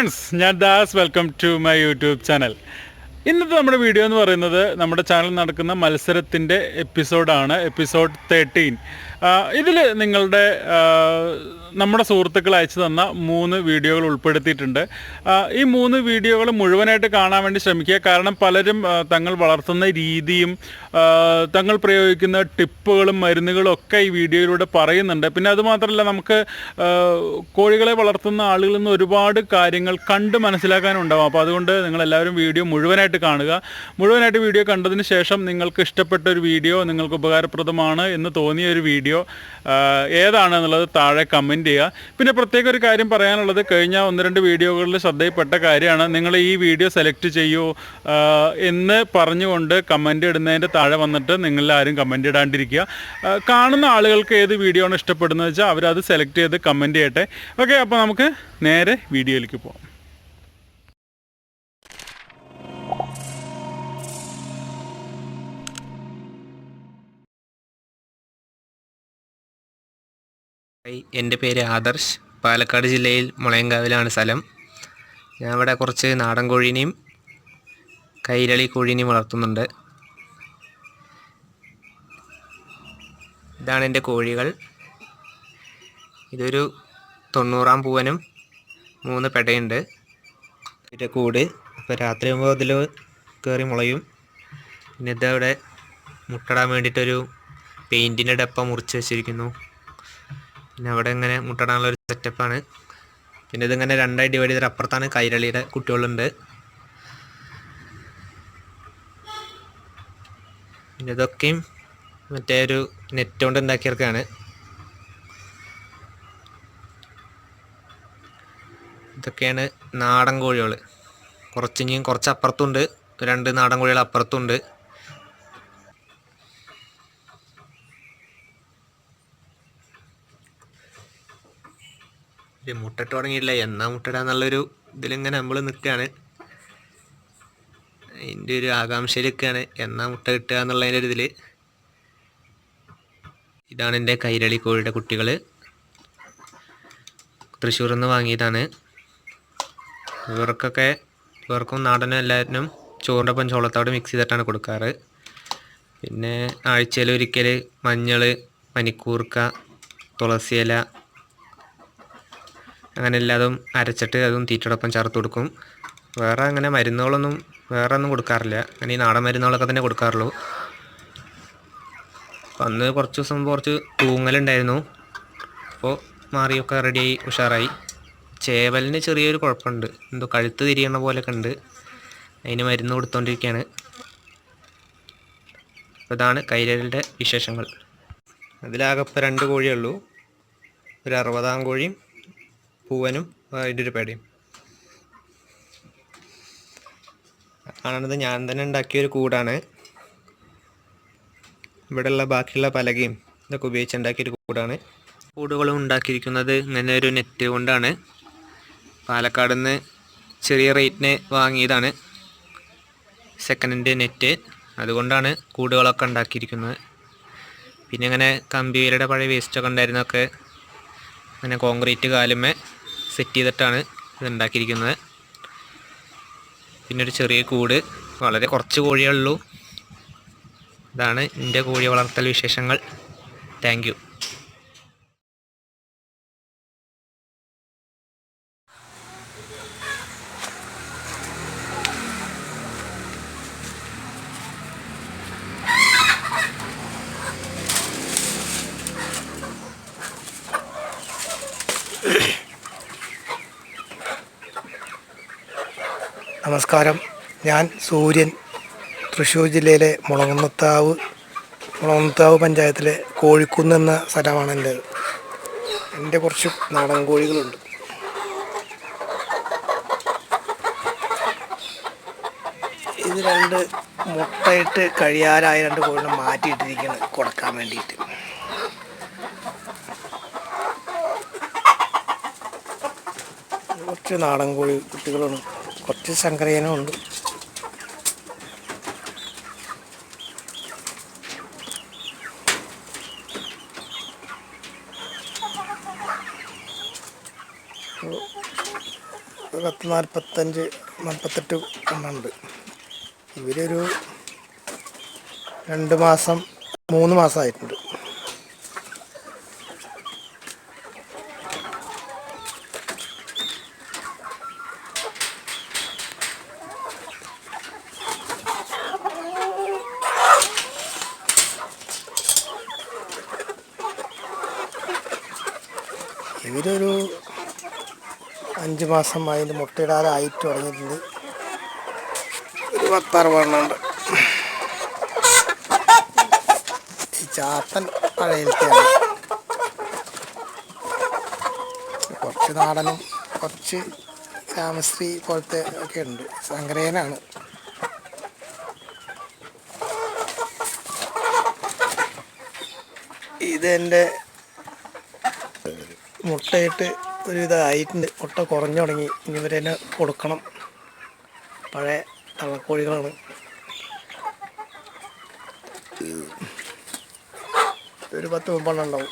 Friends ഞാൻ Das. Welcome to my YouTube channel ഇന്നത്തെ നമ്മുടെ വീഡിയോ എന്ന് പറയുന്നത് നമ്മുടെ ചാനൽ നടക്കുന്ന മത്സരത്തിന്റെ എപ്പിസോഡാണ് എപ്പിസോഡ് തേർട്ടീൻ ഇതിൽ നിങ്ങളുടെ നമ്മുടെ സുഹൃത്തുക്കൾ അയച്ചു തന്ന മൂന്ന് വീഡിയോകൾ ഉൾപ്പെടുത്തിയിട്ടുണ്ട്. ഈ മൂന്ന് വീഡിയോകൾ മുഴുവനായിട്ട് കാണാൻ വേണ്ടി ശ്രമിക്കുക. കാരണം പലരും തങ്ങൾ വളർത്തുന്ന രീതിയും തങ്ങൾ പ്രയോഗിക്കുന്ന ടിപ്പുകളും മരുന്നുകളും ഒക്കെ ഈ വീഡിയോയിലൂടെ പറയുന്നുണ്ട്. പിന്നെ അതുമാത്രമല്ല നമുക്ക് കോഴികളെ വളർത്തുന്ന ആളുകളിൽ നിന്ന് ഒരുപാട് കാര്യങ്ങൾ കണ്ട് മനസ്സിലാക്കാനുണ്ടാവും. അപ്പോൾ അതുകൊണ്ട് നിങ്ങളെല്ലാവരും വീഡിയോ മുഴുവനായിട്ട് കാണുക. മുഴുവനായിട്ട് വീഡിയോ കണ്ടതിന് ശേഷം നിങ്ങൾക്ക് ഇഷ്ടപ്പെട്ട ഒരു വീഡിയോ നിങ്ങൾക്ക് ഉപകാരപ്രദമാണ് എന്ന് തോന്നിയ ഒരു വീഡിയോ ആ, ഏതാണെന്നുള്ളത് താഴെ കമന്റ് ചെയ്യുക. പിന്നെ പ്രത്യേക ഒരു കാര്യം പറയാനുള്ളത് കഴിഞ്ഞ ഒന്ന് രണ്ട് വീഡിയോകളിൽ ശ്രദ്ധയിൽപ്പെട്ട കാര്യമാണ് നിങ്ങൾ ഈ വീഡിയോ സെലക്ട് ചെയ്യൂ എന്ന് പറഞ്ഞുകൊണ്ട് കമന്റ് ഇടുന്നതിന്റെ താഴെ വന്നിട്ട് നിങ്ങളിൽ ആരും കമന്റ് ഇടാണ്ടിരിക്കുക. കാണുന്ന ആളുകൾക്ക് ഏത് വീഡിയോ ആണ് ഇഷ്ടപ്പെടുന്നത് വെച്ചാൽ അവരത് സെലക്ട് ചെയ്ത് കമന്റ് ചെയ്യട്ടെ. ഓക്കെ അപ്പോൾ നമുക്ക് നേരെ വീഡിയോയിലേക്ക് പോകാം ഹായ് എന്റെ പേര് ആദർശ്. പാലക്കാട് ജില്ലയിൽ മുളയങ്കാവിലാണ് സ്ഥലം. ഞാൻ ഇവിടെ കുറച്ച് നാടൻ കോഴീനെയും കൈരളി കോഴീനെയും വളർത്തുന്നുണ്ട്. ഇതാണ് എന്റെ കോഴികൾ. ഇതൊരു തൊണ്ണൂറാം പൂവനും മൂന്ന് പെടയുണ്ട്. ഇതിന്റെ കൂട് രാത്രി രാത്രിയാകുമ്പോൾ അതിൽ കയറി മുളയും. പിന്നെ ഇതവിടെ മുട്ടടാൻ വേണ്ടിയിട്ടൊരു പെയിന്റിന്റെ ഡപ്പ മുറിച്ച് വെച്ചിരിക്കുന്നു. പിന്നെ അവിടെ ഇങ്ങനെ മുട്ടടാനുള്ള ഒരു സെറ്റപ്പാണ് പിന്നെ ഇതിങ്ങനെ രണ്ടായി ഡിവൈഡ് ചെയ്തിട്ട് അപ്പുറത്താണ് കൈരളിയുടെ കുട്ടികളുണ്ട്. പിന്നെ ഇതൊക്കെയും മറ്റേ ഒരു നെറ്റ് കൊണ്ട് ഉണ്ടാക്കിയവർക്കാണ് ഇതൊക്കെയാണ് നാടൻ കോഴികൾ. കുറച്ചിഞ്ഞും കുറച്ച് അപ്പുറത്തുണ്ട് രണ്ട് നാടൻ കോഴികൾ അപ്പുറത്തുണ്ട്. ഇത് മുട്ടിട്ട് തുടങ്ങിയില്ല എന്നാ മുട്ടിടാന്നുള്ളൊരു ഇതിലിങ്ങനെ നമ്മൾ നിൽക്കുകയാണ് അതിന്റെ ഒരു ആകാംക്ഷയിലൊക്കെയാണ് എന്നാ മുട്ട കിട്ടുക എന്നുള്ളതിന്റെ ഒരു ഇതിൽ ഇതാണ് എന്റെ കൈരളി കോഴിയുടെ കുട്ടികൾ തൃശ്ശൂരിൽ നിന്ന് വാങ്ങിയതാണ്. ഇവർക്കൊക്കെ ഇവർക്കും നാടനും എല്ലാവരും ചോറിന്റെ ഒപ്പം മിക്സ് ചെയ്തിട്ടാണ് കൊടുക്കാറ്. പിന്നെ ആഴ്ചയിൽ ഒരിക്കൽ മഞ്ഞൾ പനിക്കൂർക്ക തുളസിയില അങ്ങനെ എല്ലാതും അരച്ചിട്ട് അതും തീറ്റയോടൊപ്പം ചേർത്ത് കൊടുക്കും. വേറെ അങ്ങനെ മരുന്നുകളൊന്നും വേറെ ഒന്നും കൊടുക്കാറില്ല. അങ്ങനെ ഈ നാടൻ മരുന്നുകളൊക്കെ തന്നെ കൊടുക്കാറുള്ളൂ. അപ്പോൾ അന്ന് കുറച്ച് ദിവസം മുമ്പ് കുറച്ച് തൂങ്ങലുണ്ടായിരുന്നു. അപ്പോൾ മാറിയൊക്കെ റെഡിയായി ഉഷാറായി. ചേവലിന് ചെറിയൊരു കുഴപ്പമുണ്ട്. എന്തോ കഴുത്ത് തിരിയണ പോലെയൊക്കെ ഉണ്ട്. അതിന് മരുന്ന് കൊടുത്തോണ്ടിരിക്കുകയാണ് അപ്പോൾ ഇതാണ് കൈരലിന്റെ വിശേഷങ്ങൾ. അതിലാകെ ഇപ്പോൾ രണ്ട് കോഴിയേ ഉള്ളൂ. ഒരു അറുപതാം കോഴിയും പൂവനും ഇതിന്റെ ഒരു പേടയും. കാണുന്നത് ഞാൻ തന്നെ ഉണ്ടാക്കിയ ഒരു കൂടാണ്. ഇവിടെയുള്ള ബാക്കിയുള്ള പലകയും ഇതൊക്കെ ഉപയോഗിച്ച് ഉണ്ടാക്കിയൊരു കൂടാണ്. കൂടുകളും ഉണ്ടാക്കിയിരിക്കുന്നത് ഇങ്ങനെ ഒരു നെറ്റ് കൊണ്ടാണ്. പാലക്കാട് നിന്ന് ചെറിയ റേറ്റിന് വാങ്ങിയതാണ്. Second hand net. അതുകൊണ്ടാണ് കൂടുകളൊക്കെ ഉണ്ടാക്കിയിരിക്കുന്നത്. പിന്നെ ഇങ്ങനെ കമ്പിയുടെ പഴയ വേസ്റ്റൊക്കെ ഉണ്ടായിരുന്നൊക്കെ അങ്ങനെ കോൺക്രീറ്റ് കാലുമേ സെറ്റ് ചെയ്തിട്ടാണ് ഇത് ഉണ്ടാക്കിയിരിക്കുന്നത് പിന്നെ ഒരു ചെറിയ കൂട് വളരെ കുറച്ച് കോഴിയേ ഉള്ളൂ. ഇതാണ് എന്റെ കോഴി വളർത്തൽ വിശേഷങ്ങൾ. താങ്ക് നമസ്കാരം. ഞാൻ സൂര്യൻ തൃശ്ശൂർ ജില്ലയിലെ മുളകുന്നത്താവ് മുളകുന്നത്താവ് പഞ്ചായത്തിലെ കോഴിക്കുന്ന് എന്ന സ്ഥലമാണ് എന്റെ. എന്റെ കുറച്ച് നാടൻ കോഴികളുണ്ട്. ഇത് രണ്ട് മുട്ടയിട്ട് കഴിയാറായ രണ്ട് കോഴികളെ മാറ്റിയിട്ടിരിക്കുന്നത് കൊടുക്കാൻ വേണ്ടിയിട്ട്. കുറച്ച് നാടൻ കോഴി കുട്ടികളാണ് കുറച്ച് ശങ്കരയനും പത്ത് നാൽപ്പത്തഞ്ച് നാൽപ്പത്തെട്ട് എണ്ണുണ്ട് ഇവരൊരു രണ്ട് മാസം മൂന്ന് മാസമായിട്ടുണ്ട് ഇവരൊരു അഞ്ച് മാസം അതിന്റെ മുട്ടയിടാറായിട്ട് തുടങ്ങിയിട്ടുണ്ട്. ഒരു പത്തറുപതെണ്ണുണ്ട് ഈ ചാത്തൻ പഴയത്തെയാണ് കുറച്ച് നാടനും കുറച്ച് രാമശ്രീ പോലത്തെ ഒക്കെ ഉണ്ട്. സംഗ്രഹനാണ് ഇതെന്റെ മുട്ടയിട്ട് ഒരു ഇതായിട്ടുണ്ട് മുട്ട കുറഞ്ഞു തുടങ്ങി. ഇനി ഇവരെന്നെ കൊടുക്കണം. പഴയ തള്ളക്കോഴികളാണ്. ഒരു പത്ത് മുമ്പെണ്ണം ഉണ്ടാവും.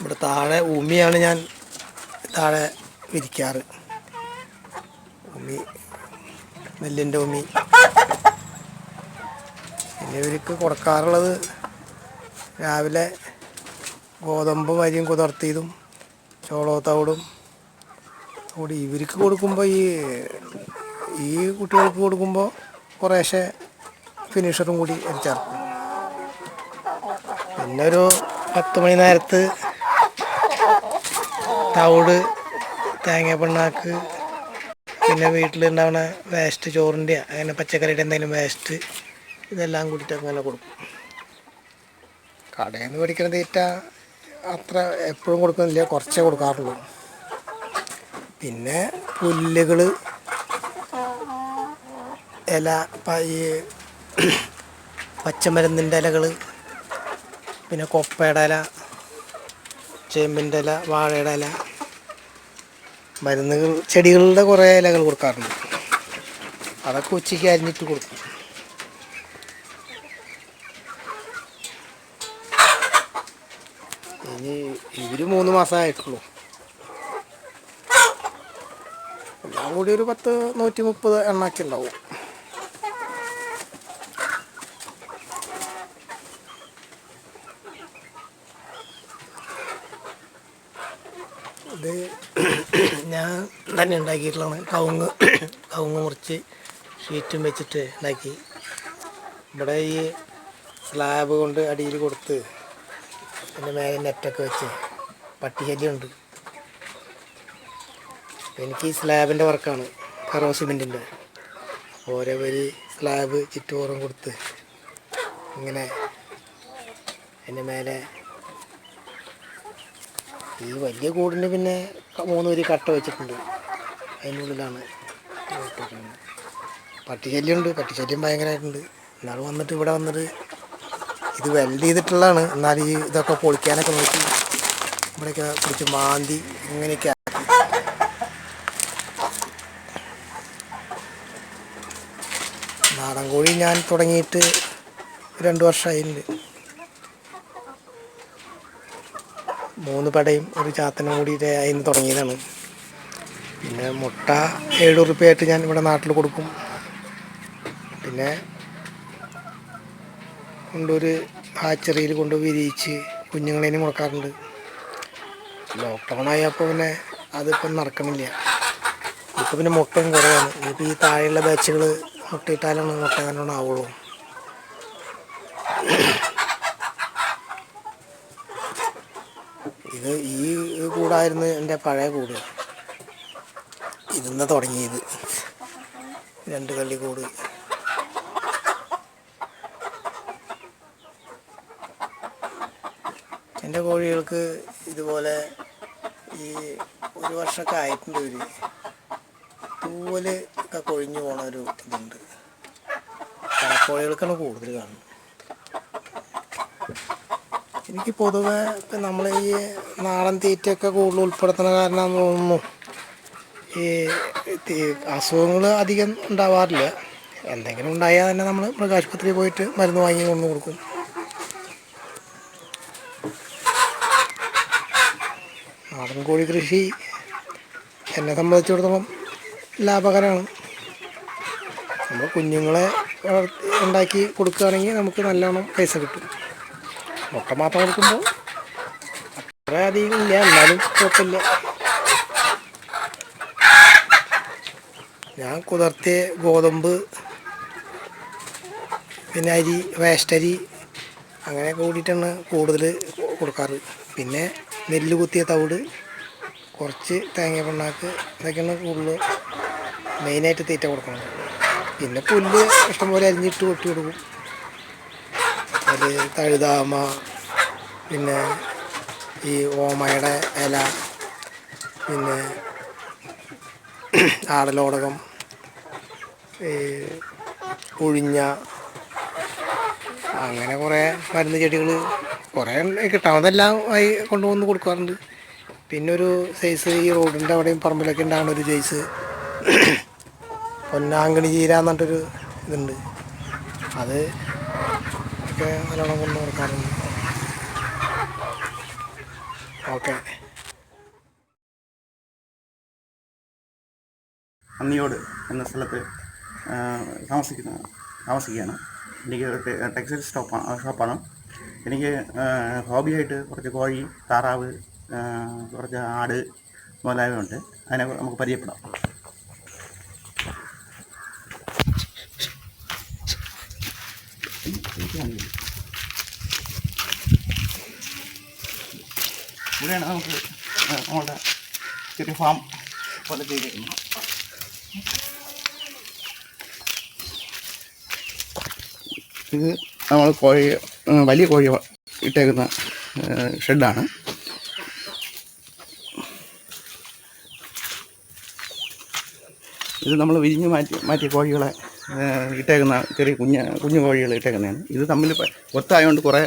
ഇവിടെ താഴെ ഉമിയാണ് ഞാൻ താഴെ വിരിക്കാറ്. ഉമി നെല്ലിന്റെ ഉമി. പിന്നെ ഇവർക്ക് കൊടുക്കാറുള്ളത് രാവിലെ ഗോതമ്പ് വരിയും കുതിർത്തിയതും ചോളത്തവിടും കൂടി ഇവർക്ക് കൊടുക്കുമ്പോൾ ഈ ഈ കുട്ടികൾക്ക് കൊടുക്കുമ്പോൾ കുറേശ്ശെ ഫിനിഷറും കൂടി ചേർക്കും. പിന്നെ ഒരു പത്ത് മണി നേരത്ത് തവിട് തേങ്ങ പെണ്ണാക്ക് പിന്നെ വീട്ടിലുണ്ടാവുന്ന വേസ്റ്റ് ചോറിന്റെ അങ്ങനെ പച്ചക്കറിയുടെ എന്തെങ്കിലും വേസ്റ്റ് ഇതെല്ലാം കൂടിയിട്ട് അങ്ങനെ കൊടുക്കും. കടയിൽ നിന്ന് മേടിക്കുന്ന തീറ്റ അത്ര എപ്പോഴും കൊടുക്കുന്നില്ല കുറച്ചേ കൊടുക്കാറുള്ളൂ. പിന്നെ പുല്ലുകൾ ഇല ഈ പച്ചമരുന്നിന്റെ ഇലകൾ പിന്നെ കൊപ്പയുടെ ഇല ചേമ്പിന്റെ ഇല വാഴയുടെ ഇല മരുന്നുകൾ ചെടികളുടെ കുറേ ഇലകൾ കൊടുക്കാറുണ്ട്. അതൊക്കെ ഉച്ചയ്ക്ക് അരിഞ്ഞിട്ട് കൊടുക്കും ഇനി ഇവർ മൂന്ന് മാസമായിട്ടുള്ളൂ. എല്ലാം കൂടി ഒരു പത്ത് നൂറ്റി മുപ്പത് എണ്ണൊക്കെ ഉണ്ടാവും. ഇത് ഞാൻ തന്നെ ഉണ്ടാക്കിയിട്ടുള്ളതാണ്. കവുങ്ങ് കവുങ്ങ് മുറിച്ച് ഷീറ്റും വെച്ചിട്ട് ഉണ്ടാക്കി. ഇവിടെ ഈ സ്ലാബ് കൊണ്ട് അടിയിൽ കൊടുത്ത് പിന്നെ മേലെ നെറ്റൊക്കെ വെച്ച് പട്ടിശല്യമുണ്ട് എനിക്ക് സ്ലാബിന്റെ വർക്കാണ് കറോ സിമെന്റിന്റെ. ഓരോ വരി സ്ലാബ് ചുറ്റുപുറം കൊടുത്ത് ഇങ്ങനെ അതിന്റെ മേലെ ഈ വലിയ കൂടിന് പിന്നെ മൂന്ന് വരി കട്ട വെച്ചിട്ടുണ്ട്. അതിനുള്ളിലാണ്. പട്ടിശല്യമുണ്ട് പട്ടിശല്യം ഭയങ്കരമായിട്ടുണ്ട്. എന്നാൾ വന്നിട്ട് ഇവിടെ വന്നിട്ട് ഇത് വെൽഡ് ചെയ്തിട്ടുള്ളതാണ്. എന്നാൽ ഈ ഇതൊക്കെ പൊളിക്കാനൊക്കെ നോക്കി ഇവിടെയൊക്കെ കുറച്ച് മാന്തി ഇങ്ങനെയൊക്കെ. നാടൻ കോഴി ഞാൻ തുടങ്ങിയിട്ട് രണ്ട് വർഷമായിട്ടുണ്ട്. മൂന്ന് പടയും ഒരു ചാത്തനും കൂടിയിട്ട് അതിന് തുടങ്ങിയതാണ്. പിന്നെ മുട്ട ഏഴ് റുപ്യയായിട്ട് ഞാൻ ഇവിടെ നാട്ടിൽ കൊടുക്കും. പിന്നെ കൊണ്ടൊരു ഹാച്ചറിയിൽ കൊണ്ട് വിരിയിച്ച് കുഞ്ഞുങ്ങളേനും കൊടുക്കാറുണ്ട്. ലോക്ക്ഡൗൺ ആയപ്പോൾ പിന്നെ അതിപ്പം നടക്കണില്ല. ഇപ്പം പിന്നെ മുട്ടയും കുറവാണ്. ഇനിയിപ്പോൾ ഈ താഴെയുള്ള ബാച്ചുകൾ മുട്ടയിട്ടാലാണ് മുട്ട കാരണം ആവുള്ളൂ. ഇത് ഈ കൂടായിരുന്നു എന്റെ പഴയ കൂട്. ഇതിന്ന് തുടങ്ങിയത്? രണ്ട് കള്ളി കൂട്. എന്റെ കോഴികൾക്ക് ഇതുപോലെ ഈ ഒരു വർഷമൊക്കെ ആയിട്ടുണ്ട് ഒരു തൂവൽ ഒക്കെ കൊഴിഞ്ഞു പോണ ഒരു ഇതുണ്ട്. കോഴികൾക്കാണ് കൂടുതൽ കാണുന്നത്. എനിക്ക് പൊതുവെ നമ്മൾ ഈ നാടൻ തീറ്റയൊക്കെ കൂടുതൽ ഉൾപ്പെടുത്തുന്ന കാരണം തോന്നുന്നു. ഈ അസുഖങ്ങൾ അധികം ഉണ്ടാവാറില്ല. എന്തെങ്കിലും ഉണ്ടായാൽ തന്നെ നമ്മൾ മൃഗാശുപത്രിയിൽ പോയിട്ട് മരുന്ന് വാങ്ങി കൊണ്ടു കൊടുക്കും. നാടൻ കോഴി കൃഷി എന്നെ സംബന്ധിച്ചിടത്തോളം ലാഭകരമാണ്. നമ്മൾ കുഞ്ഞുങ്ങളെ ഉണ്ടാക്കി കൊടുക്കുകയാണെങ്കിൽ നമുക്ക് നല്ലോണം പൈസ കിട്ടും. മുട്ട മാത്രം കൊടുക്കുമ്പോൾ അത്ര അധികം ഇല്ല എന്നാലും കുഴപ്പമില്ല. ഞാൻ കുതിർത്തിയ ഗോതമ്പ് പിന്നെ അരി വേസ്റ്റരി അങ്ങനെ കൂടിയിട്ടാണ് കൂടുതൽ കൊടുക്കാറ്. പിന്നെ നെല്ല് കുത്തിയ തവിട് കുറച്ച് തേങ്ങ പിണ്ണാക്ക് ഇതൊക്കെയാണ് കൂടുതൽ മെയിനായിട്ട് തീറ്റ കൊടുക്കണം പിന്നെ പുല്ല് ഇഷ്ടംപോലെ അരിഞ്ഞിട്ട് കൊട്ടി കൊടുക്കും. അത് തഴുതാമ പിന്നെ ഈ ഓമയുടെ ഇല പിന്നെ ആടലോടകം ഈ ഉഴിഞ്ഞ അങ്ങനെ കുറേ മരുന്ന് ചെടികൾ കുറേ കിട്ടാവുന്നതെല്ലാം ആയി കൊണ്ടുവന്ന് കൊടുക്കാറുണ്ട്. പിന്നെ ഒരു സൈസ് ഈ റോഡിന്റെ അവിടെയും പറമ്പിലൊക്കെ ഉണ്ടാകുന്ന ഒരു സൈസ് പൊന്നാങ്കണി ചീര എന്നിട്ടൊരു ഇതുണ്ട്. അത് ഒക്കെ നല്ലോണം കൊണ്ട് കൊടുക്കാറുണ്ട് ഓക്കെ. അന്നിയോട് എന്ന സ്ഥലത്ത് താമസിക്കുന്ന താമസിക്കുകയാണ്. എനിക്ക് ടെക്സ്റ്റൈൽ സ്റ്റോപ്പാണ് ഷോപ്പാണ്. എനിക്ക് ഹോബിയായിട്ട് കുറച്ച് കോഴി താറാവ് കുറച്ച് ആട് മുതലായവയുണ്ട്. അതിനെ നമുക്ക് പരിചയപ്പെടാം. ഇവിടെയാണ് നമുക്ക് നമ്മളുടെ ചെറിയ ഫാം പോലെ ചെയ്തിരിക്കുന്നത്. ഇത് നമ്മൾ കോഴി വലിയ കോഴി ഇട്ടേക്കുന്ന ഷെഡാണ്. ഇത് നമ്മൾ വിരിഞ്ഞ് മാറ്റി മാറ്റിയ കോഴികളെ ഇട്ടേക്കുന്ന ചെറിയ കുഞ്ഞ് കുഞ്ഞു കോഴികൾ ഇട്ടേക്കുന്നതാണ്. ഇത് തമ്മിൽ ഒത്തായതുകൊണ്ട് കുറേ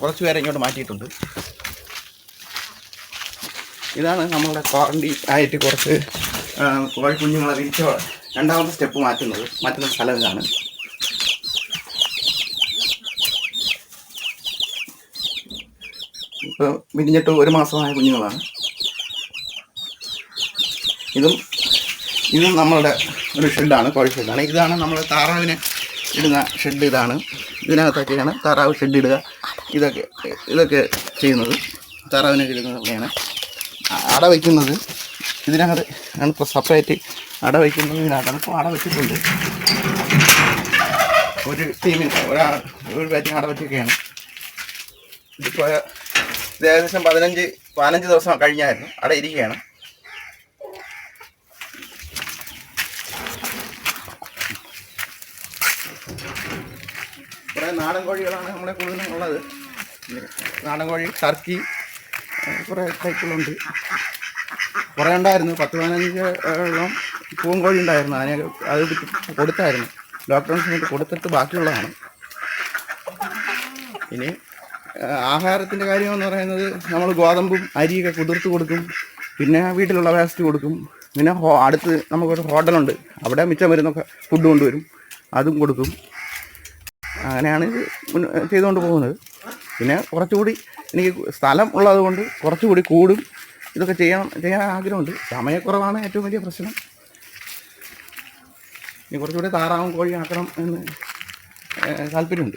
കുറച്ച് പേരെ ഇങ്ങോട്ട് മാറ്റിയിട്ടുണ്ട്. ഇതാണ് നമ്മളുടെ ക്വാറന്റി ആയിട്ട് കുറച്ച് കോഴി കുഞ്ഞുങ്ങളെ വിരിച്ച രണ്ടാമത്തെ സ്റ്റെപ്പ് മാറ്റുന്നത് മാറ്റുന്ന സ്ഥലം ഇതാണ്. ഇപ്പോൾ വിരിഞ്ഞിട്ട് ഒരു മാസമായ കുഞ്ഞുങ്ങളാണ്. ഇതും ഇതും നമ്മളുടെ ഒരു ഷെഡാണ് കോഴി ഷെഡാണ്. ഇതാണ് നമ്മൾ താറാവിന് ഇടുന്ന ഷെഡ് ഇതാണ്. ഇതിനകത്തൊക്കെയാണ് താറാവ് ഷെഡ് ഇടുക. ഇതൊക്കെ ഇതൊക്കെ ചെയ്യുന്നത്. താറാവിനൊക്കെ ഇടുന്നത് അവിടെയാണ് അട വയ്ക്കുന്നത് ഇതിനകത്ത് ആണ് ഇപ്പോൾ സെപ്പറേറ്റ് അട വയ്ക്കുന്നത് ഇതിനകത്താണ്. ഇപ്പോൾ അട വെച്ചിട്ടുണ്ട്. ഒരു ടീമിന് ഒരാൾ ഒരു ബാറ്റിംഗ് അട വെച്ചൊക്കെയാണ് ഇതിപ്പോൾ ഇത് ഏകദേശം പതിനഞ്ച് പതിനഞ്ച് ദിവസം കഴിഞ്ഞായിരുന്നു. അട ഇരിക്കുകയാണ്. നാടൻ കോഴികളാണ് നമ്മളെ കൂടുതലും ഉള്ളത്. നാടൻ കോഴി ടർക്കി കുറേ ടൈപ്പുകളുണ്ട് കുറേ ഉണ്ടായിരുന്നു. പത്ത് പതിനഞ്ച് ഓളം പൂങ്കോഴി ഉണ്ടായിരുന്നു. അതിനെ അത് കൊടുത്തായിരുന്നു. ലോക്ക്ഡൗൺ സമയത്ത് കൊടുത്തിട്ട് ബാക്കിയുള്ളതാണ്. ഇനി ആഹാരത്തിന്റെ കാര്യമെന്ന് പറയുന്നത് നമ്മൾ ഗോതമ്പും അരിയൊക്കെ കുതിർത്ത് കൊടുക്കും. പിന്നെ വീട്ടിലുള്ള വേസ്റ്റ് കൊടുക്കും. പിന്നെ അടുത്ത് നമുക്കൊരു ഹോട്ടലുണ്ട്. അവിടെ മിച്ചം വരുന്ന ഫുഡ് കൊണ്ടുവരും. അതും കൊടുക്കും. അങ്ങനെയാണ് ഇത് ചെയ്തുകൊണ്ട് പോകുന്നത്. പിന്നെ കുറച്ചുകൂടി എനിക്ക് സ്ഥലം ഉള്ളതുകൊണ്ട് കുറച്ചുകൂടി കൂടും. ഇതൊക്കെ ചെയ്യണം ചെയ്യാൻ ആഗ്രഹമുണ്ട്. സമയക്കുറവാണ് ഏറ്റവും വലിയ പ്രശ്നം. ഇനി കുറച്ചുകൂടി താറാവും കോഴി ആക്കണം എന്ന് താല്പര്യമുണ്ട്.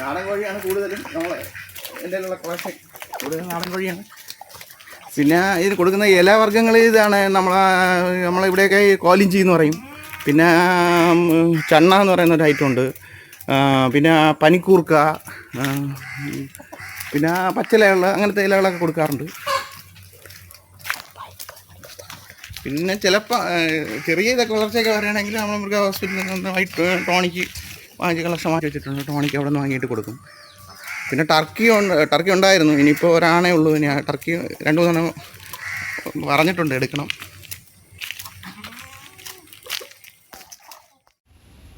നാടൻ കോഴിയാണ് കൂടുതലും നമ്മളെ എന്റെ കുറച്ച് കൂടുതൽ നാടൻ കോഴിയാണ്. പിന്നെ ഇത് കൊടുക്കുന്ന ഇലവർഗങ്ങൾ ഇതാണ് നമ്മളെ നമ്മളിവിടെയൊക്കെ കോലിഞ്ചി എന്ന് പറയും. പിന്നെ ചണ്ണ എന്ന് പറയുന്ന ഒരു ഐറ്റം ഉണ്ട്. പിന്നെ പനിക്കൂർക്ക പിന്നെ പച്ചിലകൾ അങ്ങനത്തെ ഇലകളൊക്കെ കൊടുക്കാറുണ്ട്. പിന്നെ ചിലപ്പോൾ ചെറിയ ഇതൊക്കെ വളർച്ചയൊക്കെ വരികയാണെങ്കിൽ നമ്മൾ മൃഗ ഹോസ്പിറ്റലിൽ നിന്ന് ടോണിക്ക് വാങ്ങിച്ച് കളക്ഷൻ മാറ്റി വെച്ചിട്ടുണ്ട്. ടോണിക്ക് അവിടെ നിന്ന് വാങ്ങിയിട്ട് കൊടുക്കും. പിന്നെ ടർക്കി ഉണ്ട് ടർക്കി ഉണ്ടായിരുന്നു. ഇനിയിപ്പോൾ ഒരാണേ ഉള്ളൂ. ഇനി ടർക്കി രണ്ട് മൂന്നെണ്ണം പറഞ്ഞിട്ടുണ്ട് എടുക്കണം.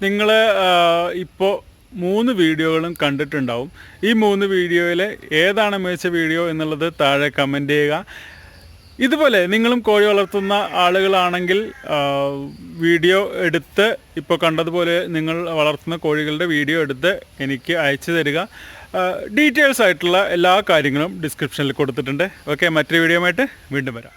നിങ്ങൾ ഇപ്പോൾ മൂന്ന് വീഡിയോകളും കണ്ടിട്ടുണ്ടാവും. ഈ മൂന്ന് വീഡിയോയിൽ ഏതാണ് മികച്ച വീഡിയോ എന്നുള്ളത് താഴെ കമന്റ് ചെയ്യുക. ഇതുപോലെ നിങ്ങളും കോഴി വളർത്തുന്ന ആളുകളാണെങ്കിൽ വീഡിയോ എടുത്ത് ഇപ്പോൾ കണ്ടതുപോലെ നിങ്ങൾ വളർത്തുന്ന കോഴികളുടെ വീഡിയോ എടുത്ത് എനിക്ക് അയച്ചു തരിക. ഡീറ്റെയിൽസ് ആയിട്ടുള്ള എല്ലാ കാര്യങ്ങളും ഡിസ്ക്രിപ്ഷനിൽ കൊടുത്തിട്ടുണ്ട്. ഓക്കെ മറ്റൊരു വീഡിയോ ആയിട്ട് വീണ്ടും വരാം.